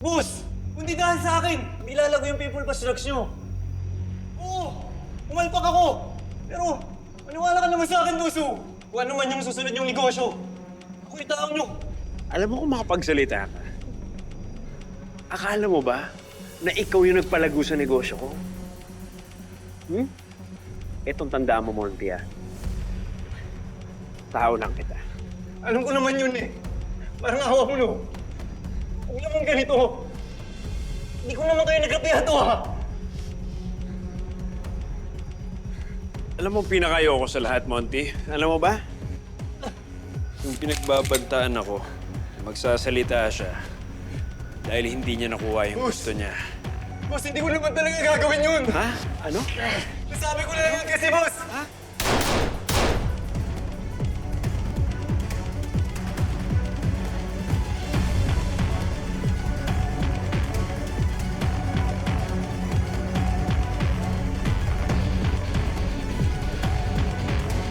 Boss! Hindi dahil sa akin! Ilalago yung people pass drugs nyo! Oo! Umalpak ako! Pero, maniwala ka naman sa akin, oh. Kung ano man yung susunod yung negosyo, ako itaang nyo! Alam mo kung makapagsalita ka, akala mo ba na ikaw yung nagpalago sa negosyo ko? Hmm? Itong tanda mo, Monty, ah. Tao lang kita. Alam ko naman yun eh. Parang awa mo, no? Huwag naman ganito. Hindi ko naman kayo nagrapihan to, ha? Alam mo, pinakayo ko sa lahat, Monty. Alam mo ba? Yung pinagbabantaan ako, magsasalita siya dahil hindi niya nakuha yung Boss! gusto niya. Boss, hindi ko naman talaga gagawin yun! Ha? Ano? Nasabi ko na lang yun kasi, boss!